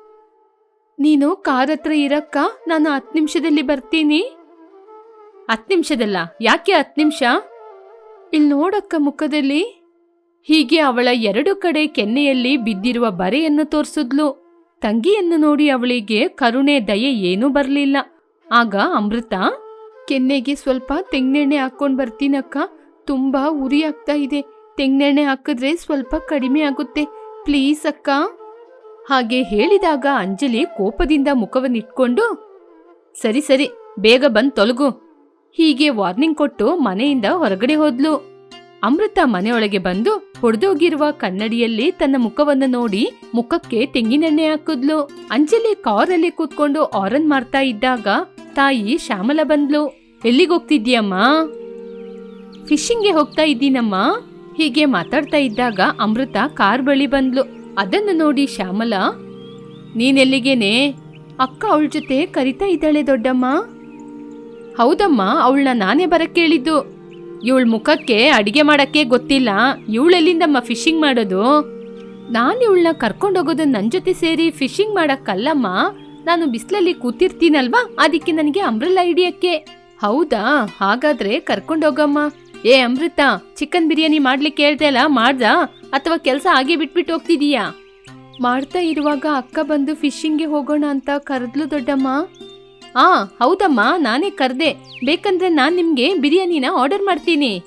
ನೀನು ಕಾರ್ ಹತ್ರ ಇರಕ್ಕ? ನಾನು ಹತ್ತು ನಿಮಿಷದಲ್ಲಿ ಬರ್ತೀನಿ. ಹತ್ತು ನಿಮಿಷದಲ್ಲ? ಯಾಕೆ ಹತ್ತು ನಿಮಿಷ? ಇಲ್ಲಿ ನೋಡಕ್ಕ ಮುಖದಲ್ಲಿ. ಹೀಗೆ ಅವಳ ಎರಡು ಕಡೆ ಕೆನ್ನೆಯಲ್ಲಿ ಬಿದ್ದಿರುವ ಬರೆಯನ್ನು ತೋರಿಸಿದ್ಲು. ತಂಗಿಯನ್ನು ನೋಡಿ ಅವಳಿಗೆ ಕರುಣೆ ದಯೆ ಏನೂ ಬರಲಿಲ್ಲ. ಆಗ ಅಮೃತ ಕೆನ್ನೆಗೆ ಸ್ವಲ್ಪ ತೆಂಗಿನೆಣ್ಣೆ ಹಾಕೊಂಡ್ ಬರ್ತೀನಕ್ಕ. ತುಂಬಾ ಉರಿ ಆಗ್ತಾ ಇದೆ. ತೆಂಗಿನೆಣ್ಣೆ ಹಾಕಿದ್ರೆ ಸ್ವಲ್ಪ ಕಡಿಮೆ ಆಗುತ್ತೆ. ಪ್ಲೀಸ್ ಅಕ್ಕ. ಹಾಗೆ ಹೇಳಿದಾಗ ಅಂಜಲಿ ಕೋಪದಿಂದ ಮುಖವನ್ನಿಟ್ಕೊಂಡು, ಸರಿ ಸರಿ, ಬೇಗ ಬಂದ್ ತೊಲಗು. ಹೀಗೆ ವಾರ್ನಿಂಗ್ ಕೊಟ್ಟು ಮನೆಯಿಂದ ಹೊರಗಡೆ ಹೋದ್ಲು. ಅಮೃತ ಮನೆಯೊಳಗೆ ಬಂದು ಹೊಡೆದೋಗಿರುವ ಕನ್ನಡಿಯಲ್ಲಿ ತನ್ನ ಮುಖವನ್ನು ನೋಡಿ ಮುಖಕ್ಕೆ ತೆಂಗಿನೆಣ್ಣೆ ಹಾಕಿದ್ಲು. ಅಂಜಲಿ ಕಾರಲ್ಲಿ ಕೂತ್ಕೊಂಡು ಆರನ್ ಮಾಡ್ತಾ ಇದ್ದಾಗ ತಾಯಿ ಶ್ಯಾಮಲ ಬಂದ್ಲು. ಎಲ್ಲಿಗೋಗ್ತಿದ್ಯಮ್ಮ ಫಿಶಿಂಗ್ಗೆ ಹೋಗ್ತಾ ಇದ್ದೀನಮ್ಮ. ಹೀಗೆ ಮಾತಾಡ್ತಾ ಇದ್ದಾಗ ಅಮೃತ ಕಾರ್ ಬಳಿ ಬಂದ್ಲು. ಅದನ್ನು ನೋಡಿ ಶ್ಯಾಮಲ, ನೀನೆಲ್ಲಿಗೇನೆ? ಅಕ್ಕ ಅವಳ ಜೊತೆ ಕರಿತಾ ಇದ್ದಾಳೆ ದೊಡ್ಡಮ್ಮ. ಹೌದಮ್ಮ, ಅವಳನ್ನ ನಾನೇ ಬರಕ್ಕೆ ಕೇಳಿದ್ದು ಇವಳ ಮುಖಕ್ಕೆ ಅಡಿಗೆ ಮಾಡಕ್ಕೆ ಗೊತ್ತಿಲ್ಲ. ಇವಳೆಲ್ಲಿಂದಮ್ಮ ಫಿಶಿಂಗ್ ಮಾಡೋದು? ನಾನು ಇವಳನ್ನ ಕರ್ಕೊಂಡೋಗೋದು ನನ್ನ ಜೊತೆ ಸೇರಿ ಫಿಶಿಂಗ್ ಮಾಡಕ್ಕಲ್ಲಮ್ಮ. ನಾನು ಬಿಸಿಲಲ್ಲಿ ಕೂತಿರ್ತೀನಲ್ವಾ? ಅದಕ್ಕೆ ನನಗೆ ಅಂಬ್ರೆಲ್ಲ ಹಿಡಿಯಕ್ಕೆ ಹೌದಾ? ಹಾಗಾದ್ರೆ ಕರ್ಕೊಂಡೋಗಮ್ಮ ಏ ಅಮೃತ, ಚಿಕನ್ ಬಿರಿಯಾನಿ ಮಾಡ್ಲಿಕ್ಕೆ ಹೇಳ್ದೆ ಅಲ್ಲ, ಮಾಡ್ದಾ? ಅಥವಾ ಕೆಲಸ ಹಾಗೆ ಬಿಟ್ಬಿಟ್ಟು ಹೋಗ್ತಿದೀಯಾ? ಮಾಡ್ತಾ ಇರುವಾಗ ಅಕ್ಕ ಬಂದು ಫಿಶಿಂಗ್ಗೆ ಹೋಗೋಣ ಅಂತ ಕರೆದ್ಲು ದೊಡ್ಡಮ್ಮ. ಆ, ಹೌದಮ್ಮ, ನಾನೇ ಕರೆದೆ. ಬೇಕಂದ್ರೆ ನಾನು ನಿಮಗೆ ಬಿರಿಯಾನಿನ ಆರ್ಡರ್ ಮಾಡ್ತೀನಿ.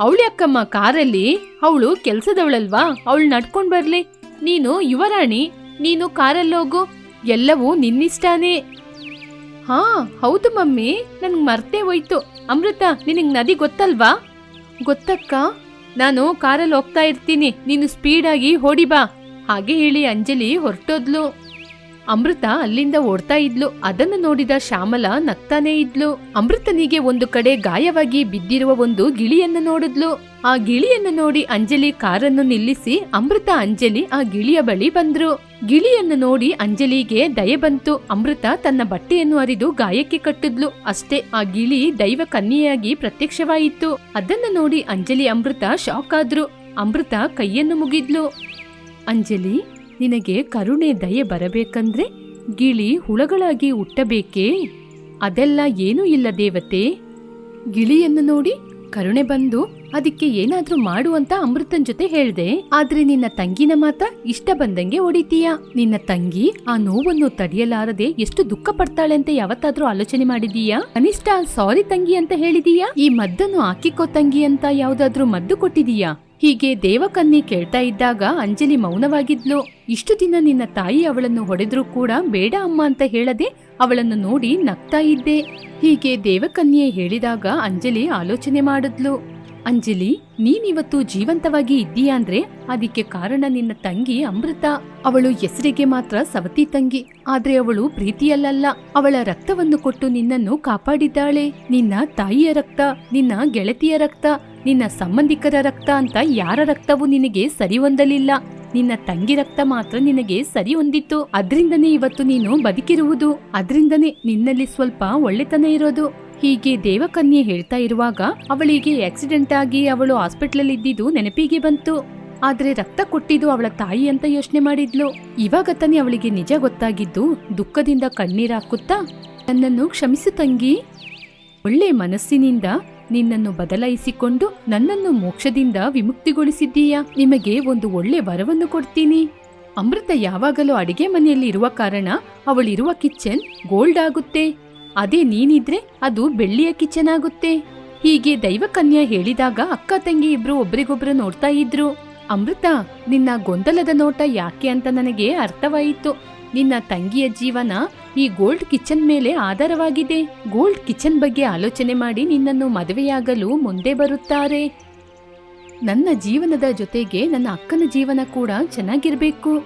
ಅವಳಿ ಅಕ್ಕಮ್ಮ, ಕಾರಲ್ಲಿ? ಅವಳು ಕೆಲಸದವಳಲ್ವಾ? ಅವಳು ನಡ್ಕೊಂಡು ಬರ್ಲಿ. ನೀನು ಯುವರಾಣಿ, ನೀನು ಕಾರಲ್ಲಿ ಹೋಗು. ಎಲ್ಲವೂ ನಿನ್ನಿಷ್ಟಾನೇ ಹಾ, ಹೌದು ಮಮ್ಮಿ. ನನ್ಗ್ ಮರ್ತೇ ಹೋಯ್ತು. ಅಮೃತ, ನಿನಗೆ ನದಿ ಗೊತ್ತಲ್ವಾ? ಗೊತ್ತಕ್ಕ? ನಾನು ಕಾರಲ್ಲಿ ಹೋಗ್ತಾ ಇರ್ತೀನಿ ನೀನು ಸ್ಪೀಡಾಗಿ ಹೊಡಿ ಬಾ. ಹಾಗೆ ಹೇಳಿ ಅಂಜಲಿ ಹೊರಟೋದ್ಲು. ಅಮೃತ ಅಲ್ಲಿಂದ ಓಡ್ತಾ ಇದ್ಲು. ಅದನ್ನು ನೋಡಿದ ಶ್ಯಾಮಲ ನಗ್ತಾನೇ ಇದ್ಲು. ಅಮೃತನಿಗೆ ಒಂದು ಕಡೆ ಗಾಯವಾಗಿ ಬಿದ್ದಿರುವ ಒಂದು ಗಿಳಿಯನ್ನು ನೋಡಿದ್ಲು. ಆ ಗಿಳಿಯನ್ನು ನೋಡಿ ಅಂಜಲಿ ಕಾರನ್ನು ನಿಲ್ಲಿಸಿ ಅಮೃತ ಅಂಜಲಿ ಆ ಗಿಳಿಯ ಬಳಿ ಬಂದ್ರು. ಗಿಳಿಯನ್ನು ನೋಡಿ ಅಂಜಲಿಗೆ ದಯೆ ಬಂತು. ಅಮೃತ ತನ್ನ ಬಟ್ಟೆಯನ್ನು ಅರಿದು ಗಾಯಕ್ಕೆ ಕಟ್ಟಿದ್ಲು. ಅಷ್ಟೇ ಆ ಗಿಳಿ ದೈವ ಕನ್ಯೆಯಾಗಿ ಪ್ರತ್ಯಕ್ಷವಾಯಿತು. ಅದನ್ನು ನೋಡಿ ಅಂಜಲಿ ಅಮೃತ ಶಾಕ್ ಆದ್ರು. ಅಮೃತ ಕೈಯನ್ನು ಮುಗಿದ್ಲು. ಅಂಜಲಿ ನಿನಗೆ ಕರುಣೆ ದಯೆ ಬರಬೇಕಂದ್ರೆ ಗಿಳಿ ಹುಳಗಳಾಗಿ ಹುಟ್ಟಬೇಕೇ? ಅದೆಲ್ಲ ಏನೂ ಇಲ್ಲ ದೇವತೆ. ಗಿಳಿಯನ್ನು ನೋಡಿ ಕರುಣೆ ಬಂದು ಅದಕ್ಕೆ ಏನಾದ್ರೂ ಮಾಡುವಂತ ಅಮೃತನ್ ಜೊತೆ ಹೇಳ್ದೆ. ಆದ್ರೆ ನಿನ್ನ ತಂಗಿನ ಮಾತ್ರ ಇಷ್ಟ ಬಂದಂಗೆ ಹೊಡಿತೀಯ? ನಿನ್ನ ತಂಗಿ ಆ ನೋವನ್ನು ತಡೆಯಲಾರದೆ ಎಷ್ಟು ದುಃಖ ಪಡ್ತಾಳೆ ಅಂತ ಯಾವತ್ತಾದ್ರೂ ಆಲೋಚನೆ ಮಾಡಿದೀಯಾ? ಕನಿಷ್ಠ ಸಾರಿ ತಂಗಿ ಅಂತ ಹೇಳಿದೀಯಾ? ಈ ಮದ್ದನ್ನು ಹಾಕಿಕೋ ತಂಗಿ ಅಂತ ಯಾವ್ದಾದ್ರೂ ಮದ್ದು ಕೊಟ್ಟಿದೀಯಾ? ಹೀಗೆ ದೇವಕನ್ನಿ ಕೇಳ್ತಾ ಇದ್ದಾಗ ಅಂಜಲಿ ಮೌನವಾಗಿದ್ಲು. ಇಷ್ಟು ದಿನ ನಿನ್ನ ತಾಯಿ ಅವಳನ್ನು ಹೊಡೆದ್ರೂ ಕೂಡ ಬೇಡ ಅಮ್ಮ ಅಂತ ಹೇಳದೆ ಅವಳನ್ನು ನೋಡಿ ನಗ್ತಾ ಇದ್ದೆ. ಹೀಗೆ ದೇವಕನ್ಯೆ ಹೇಳಿದಾಗ ಅಂಜಲಿ ಆಲೋಚನೆ ಮಾಡಿದ್ಲು. ಅಂಜಲಿ, ನೀನಿವತ್ತು ಜೀವಂತವಾಗಿ ಇದ್ದೀಯಾ ಅಂದ್ರೆ ಅದಕ್ಕೆ ಕಾರಣ ನಿನ್ನ ತಂಗಿ ಅಮೃತ. ಅವಳು ಹೆಸರಿಗೆ ಮಾತ್ರ ಸವತಿ ತಂಗಿ, ಆದ್ರೆ ಅವಳು ಪ್ರೀತಿಯಲ್ಲಲ್ಲ. ಅವಳ ರಕ್ತವನ್ನು ಕೊಟ್ಟು ನಿನ್ನನ್ನು ಕಾಪಾಡಿದ್ದಾಳೆ. ನಿನ್ನ ತಾಯಿಯ ರಕ್ತ, ನಿನ್ನ ಗೆಳತಿಯ ರಕ್ತ, ನಿನ್ನ ಸಂಬಂಧಿಕರ ರಕ್ತ ಅಂತ ಯಾರ ರಕ್ತವೂ ನಿನಗೆ ಸರಿ ಹೊಂದಲಿಲ್ಲ. ನಿನ್ನ ತಂಗಿ ರಕ್ತ ಮಾತ್ರ ನಿನಗೆ ಸರಿ ಹೊಂದಿತ್ತು. ಅದ್ರಿಂದನೇ ಇವತ್ತು ನೀನು ಬದುಕಿರುವುದು. ಅದ್ರಿಂದನೇ ನಿನ್ನಲ್ಲಿ ಸ್ವಲ್ಪ ಒಳ್ಳೆತನ ಇರೋದು. ಹೀಗೆ ದೇವಕನ್ಯೆ ಹೇಳ್ತಾ ಇರುವಾಗ ಅವಳಿಗೆ ಆಕ್ಸಿಡೆಂಟ್ ಆಗಿ ಅವಳು ಹಾಸ್ಪಿಟ್ಲಲ್ಲಿ ಇದ್ದಿದ್ದು ನೆನಪಿಗೆ ಬಂತು. ಆದ್ರೆ ರಕ್ತ ಕೊಟ್ಟಿದ್ದು ಅವಳ ತಾಯಿ ಅಂತ ಯೋಚನೆ ಮಾಡಿದ್ಲು. ಇವಾಗ ತಾನೇ ಅವಳಿಗೆ ನಿಜ ಗೊತ್ತಾಗಿದ್ದು ದುಃಖದಿಂದ ಕಣ್ಣೀರ್ ಹಾಕುತ್ತಾ ನನ್ನನ್ನು ಕ್ಷಮಿಸು ತಂಗಿ. ಒಳ್ಳೆ ಮನಸ್ಸಿನಿಂದ ನಿನ್ನನ್ನು ಬದಲಾಯಿಸಿಕೊಂಡು ನನ್ನನ್ನು ಮೋಕ್ಷದಿಂದ ವಿಮುಕ್ತಿಗೊಳಿಸಿದ್ದೀಯಾ? ನಿಮಗೆ ಒಂದು ಒಳ್ಳೆ ವರವನ್ನು ಕೊಡ್ತೀನಿ. ಅಮೃತ ಯಾವಾಗಲೂ ಅಡಿಗೆ ಮನೆಯಲ್ಲಿ ಇರುವ ಕಾರಣ ಅವಳಿರುವ ಕಿಚನ್ ಗೋಲ್ಡ್ ಆಗುತ್ತೆ. ಅದೇ ನೀನಿದ್ರೆ ಅದು ಬೆಳ್ಳಿಯ ಕಿಚನ್ ಆಗುತ್ತೆ. ಹೀಗೆ ದೈವಕನ್ಯಾ ಹೇಳಿದಾಗ ಅಕ್ಕ ತಂಗಿ ಇಬ್ರು ಒಬ್ರಿಗೊಬ್ರು ನೋಡ್ತಾ ಇದ್ರು. ಅಮೃತ, ನಿನ್ನ ಗೊಂದಲದ ನೋಟ ಯಾಕೆ ಅಂತ ನನಗೆ ಅರ್ಥವಾಯಿತು. ನಿನ್ನ ತಂಗಿಯ ಜೀವನ ಈ ಗೋಲ್ಡ್ ಕಿಚನ್ ಮೇಲೆ ಆಧಾರವಾಗಿದೆ. ಗೋಲ್ಡ್ ಕಿಚನ್ ಬಗ್ಗೆ ಆಲೋಚನೆ ಮಾಡಿ ನಿನ್ನನ್ನು ಮದುವೆಯಾಗಲು ಮುಂದೆ ಬರುತ್ತಾರೆ. ನನ್ನ ಜೀವನದ ಜೊತೆಗೆ ನನ್ನ ಅಕ್ಕನ ಜೀವನ ಕೂಡ ಚೆನ್ನಾಗಿರ್ಬೇಕು.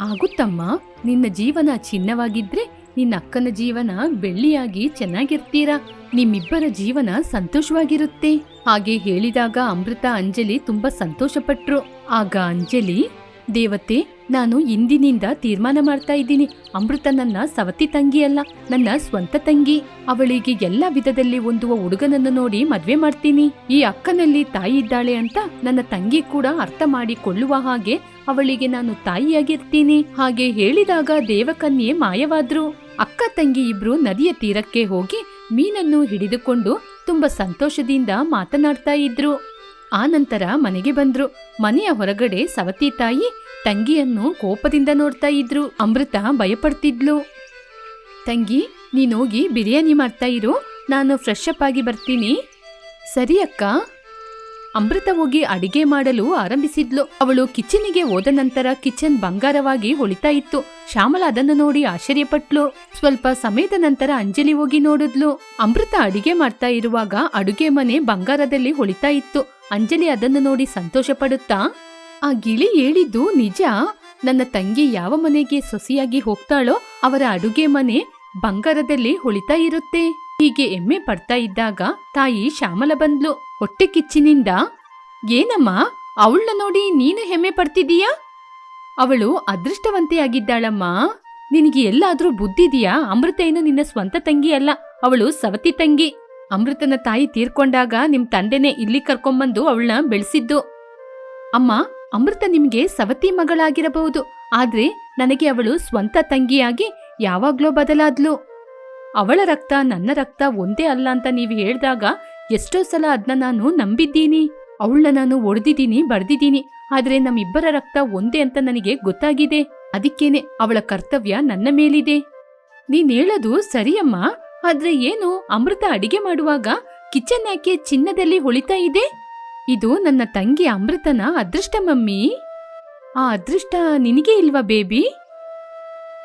ಆಗುತ್ತಮ್ಮ, ನಿನ್ನ ಜೀವನ ಚಿನ್ನವಾಗಿದ್ರೆ ನಿನ್ನ ಅಕ್ಕನ ಜೀವನ ಬೆಳ್ಳಿಯಾಗಿ ಚೆನ್ನಾಗಿರ್ತೀರಾ? ನಿಮ್ಮಿಬ್ಬರ ಜೀವನ ಸಂತೋಷವಾಗಿರುತ್ತೆ. ಹಾಗೆ ಹೇಳಿದಾಗ ಅಮೃತ ಅಂಜಲಿ ತುಂಬಾ ಸಂತೋಷಪಟ್ರು. ಆಗ ಅಂಜಲಿ, ದೇವತೆ, ನಾನು ಇಂದಿನಿಂದ ತೀರ್ಮಾನ ಮಾಡ್ತಾ ಇದ್ದೀನಿ. ಅಮೃತ ನನ್ನ ಸವತಿ ತಂಗಿ ಅಲ್ಲ, ನನ್ನ ಸ್ವಂತ ತಂಗಿ. ಅವಳಿಗೆ ಎಲ್ಲ ವಿಧದಲ್ಲಿ ಹೊಂದುವ ಹುಡುಗನನ್ನು ನೋಡಿ ಮದ್ವೆ ಮಾಡ್ತೀನಿ. ಈ ಅಕ್ಕನಲ್ಲಿ ತಾಯಿ ಇದ್ದಾಳೆ ಅಂತ ನನ್ನ ತಂಗಿ ಕೂಡ ಅರ್ಥ ಮಾಡಿಕೊಳ್ಳುವ ಹಾಗೆ ಅವಳಿಗೆ ನಾನು ತಾಯಿಯಾಗಿರ್ತೀನಿ. ಹಾಗೆ ಹೇಳಿದಾಗ ದೇವಕನ್ಯೆ ಮಾಯವಾದ್ರು. ಅಕ್ಕ ತಂಗಿ ಇಬ್ರು ನದಿಯ ತೀರಕ್ಕೆ ಹೋಗಿ ಮೀನನ್ನು ಹಿಡಿದುಕೊಂಡು ತುಂಬಾ ಸಂತೋಷದಿಂದ ಮಾತನಾಡ್ತಾ ಇದ್ರು. ಆ ನಂತರ ಮನೆಗೆ ಬಂದ್ರು. ಮನೆಯ ಹೊರಗಡೆ ಸವತಿ ತಾಯಿ ತಂಗಿಯನ್ನು ಕೋಪದಿಂದ ನೋಡ್ತಾ ಇದ್ರು. ಅಮೃತ ಭಯಪಡ್ತಿದ್ಲು. ತಂಗಿ ನೀನೋಗಿ ಬಿರಿಯಾನಿ ಮಾಡ್ತಾ ಇರು. ನಾನು ಫ್ರೆಶ್ ಅಪ್ ಆಗಿ ಬರ್ತೀನಿ. ಸರಿ ಅಕ್ಕ. ಅಮೃತ ಹೋಗಿ ಅಡಿಗೆ ಮಾಡಲು ಆರಂಭಿಸಿದ್ಲು. ಅವಳು ಕಿಚನಿಗೆ ಹೋದ ನಂತರ ಕಿಚನ್ ಬಂಗಾರವಾಗಿ ಹೊಳಿತಾ ಇತ್ತು. ಶ್ಯಾಮಲ ಅದನ್ನು ನೋಡಿ ಆಶ್ಚರ್ಯಪಟ್ಲು. ಸ್ವಲ್ಪ ಸಮಯದ ನಂತರ ಅಂಜಲಿ ಹೋಗಿ ನೋಡಿದ್ಲು. ಅಮೃತ ಅಡಿಗೆ ಮಾಡ್ತಾ ಇರುವಾಗ ಅಡುಗೆ ಮನೆ ಬಂಗಾರದಲ್ಲಿ ಹೊಳಿತಾ ಇತ್ತು. ಅಂಜಲಿ ಅದನ್ನು ನೋಡಿ ಸಂತೋಷ ಪಡುತ್ತಾ ಆ ಗಿಳಿ ಹೇಳಿದ್ದು ನಿಜ. ನನ್ನ ತಂಗಿ ಯಾವ ಮನೆಗೆ ಸೊಸೆಯಾಗಿ ಹೋಗ್ತಾಳೋ ಅವರ ಅಡುಗೆ ಮನೆ ಬಂಗಾರದಲ್ಲಿ ಹೊಳಿತಾ ಇರುತ್ತೆ. ಹೀಗೆ ಎಮ್ಮೆ ಪಡ್ತಾ ಇದ್ದಾಗ ತಾಯಿ ಶ್ಯಾಮಲ ಬಂದ್ಲು. ಹೊಟ್ಟೆ ಕಿಚ್ಚಿನಿಂದ, ಏನಮ್ಮ, ಅವಳನ್ನ ನೋಡಿ ನೀನು ಹೆಮ್ಮೆ ಪಡ್ತಿದೀಯಾ ಅವಳು ಅದೃಷ್ಟವಂತೆಯಾಗಿದ್ದಾಳಮ್ಮ ನಿನಗೆ ಎಲ್ಲಾದ್ರೂ ಬುದ್ಧಿದೆಯಾ ಅಮೃತ ಏನು ನಿನ್ನ ಸ್ವಂತ ತಂಗಿ ಅಲ್ಲ. ಅವಳು ಸವತಿ ತಂಗಿ. ಅಮೃತನ ತಾಯಿ ತೀರ್ಕೊಂಡಾಗ ನಿಮ್ ತಂದೆನೆ ಇಲ್ಲಿ ಕರ್ಕೊಂಬಂದು ಅವಳನ್ನ ಬೆಳೆಸಿದ್ದು. ಅಮ್ಮ, ಅಮೃತ ನಿಮ್ಗೆ ಸವತಿ ಮಗಳಾಗಿರಬಹುದು. ಆದ್ರೆ ನನಗೆ ಅವಳು ಸ್ವಂತ ತಂಗಿಯಾಗಿ ಯಾವಾಗ್ಲೋ ಬದಲಾದ್ಲು. ಅವಳ ರಕ್ತ ನನ್ನ ರಕ್ತ ಒಂದೇ ಅಲ್ಲ ಅಂತ ನೀವು ಹೇಳ್ದಾಗ ಎಷ್ಟೋ ಸಲ ಅದನ್ನ ನಾನು ನಂಬಿದ್ದೀನಿ. ಅವಳನ್ನ ನಾನು ಒಡೆದಿದ್ದೀನಿ ಬಡ್ದಿದ್ದೀನಿ ಆದ್ರೆ ನಮ್ಮಿಬ್ಬರ ರಕ್ತ ಒಂದೇ ಅಂತ ನನಗೆ ಗೊತ್ತಾಗಿದೆ. ಅದಕ್ಕೇನೆ ಅವಳ ಕರ್ತವ್ಯ ನನ್ನ ಮೇಲಿದೆ. ನೀನ್ ಹೇಳೋದು ಸರಿಯಮ್ಮ. ಆದ್ರೆ ಏನು, ಅಮೃತ ಅಡಿಗೆ ಮಾಡುವಾಗ ಕಿಚನ್ ಯಾಕೆ ಚಿನ್ನದಲ್ಲಿ ಹೊಳಿತಾ ಇದೆ? ಇದು ನನ್ನ ತಂಗಿ ಅಮೃತನ ಅದೃಷ್ಟ ಮಮ್ಮಿ. ಆ ಅದೃಷ್ಟ ನಿನಗೆ ಇಲ್ವಾ ಬೇಬಿ?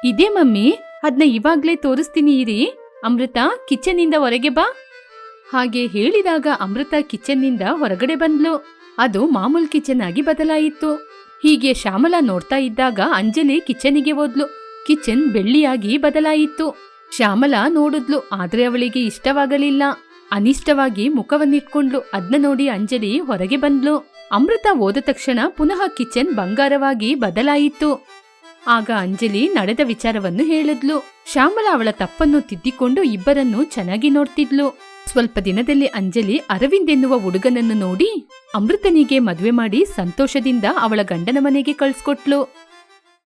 ಇದೇ ಮಮ್ಮಿ. ಅದ್ನ ಇವಾಗ್ಲೇ ತೋರಿಸ್ತೀನಿ ಇರಿ. ಅಮೃತ, ಕಿಚನ್ನಿಂದ ಹೊರಗೆ ಬಾ. ಹಾಗೆ ಹೇಳಿದಾಗ ಅಮೃತ ಕಿಚನ್ನಿಂದ ಹೊರಗಡೆ ಬಂದ್ಲು. ಅದು ಮಾಮೂಲ್ ಕಿಚನ್ ಆಗಿ ಬದಲಾಯಿತು ಹೀಗೆ ಶ್ಯಾಮಲಾ ನೋಡ್ತಾ ಇದ್ದಾಗ ಅಂಜಲಿ ಕಿಚನಿಗೆ ಹೋದ್ಲು. ಕಿಚನ್ ಬೆಳ್ಳಿಯಾಗಿ ಬದಲಾಯಿತು ಶ್ಯಾಮಲಾ ನೋಡಿದ್ಲು, ಆದ್ರೆ ಅವಳಿಗೆ ಇಷ್ಟವಾಗಲಿಲ್ಲ. ಅನಿಷ್ಟವಾಗಿ ಮುಖವನ್ನಿಟ್ಕೊಂಡ್ಲು. ಅದ್ನ ನೋಡಿ ಅಂಜಲಿ ಹೊರಗೆ ಬಂದ್ಲು. ಅಮೃತ ಹೋದ ತಕ್ಷಣ ಪುನಃ ಕಿಚನ್ ಬಂಗಾರವಾಗಿ ಬದಲಾಯಿತು. ಆಗ ಅಂಜಲಿ ನಡೆದ ವಿಚಾರವನ್ನು ಹೇಳಿದ್ಲು. ಶ್ಯಾಮಲಾ ಅವಳ ತಪ್ಪನ್ನು ತಿದ್ದಿಕೊಂಡು ಇಬ್ಬರನ್ನು ಚೆನ್ನಾಗಿ ನೋಡ್ತಿದ್ಲು. ಸ್ವಲ್ಪ ದಿನದಲ್ಲಿ ಅಂಜಲಿ ಅರವಿಂದ್ ಎನ್ನುವ ಹುಡುಗನನ್ನು ನೋಡಿ ಅಮೃತನಿಗೆ ಮದುವೆ ಮಾಡಿ ಸಂತೋಷದಿಂದ ಅವಳ ಗಂಡನ ಮನೆಗೆ ಕಳ್ಸ್ಕೊಟ್ಲು.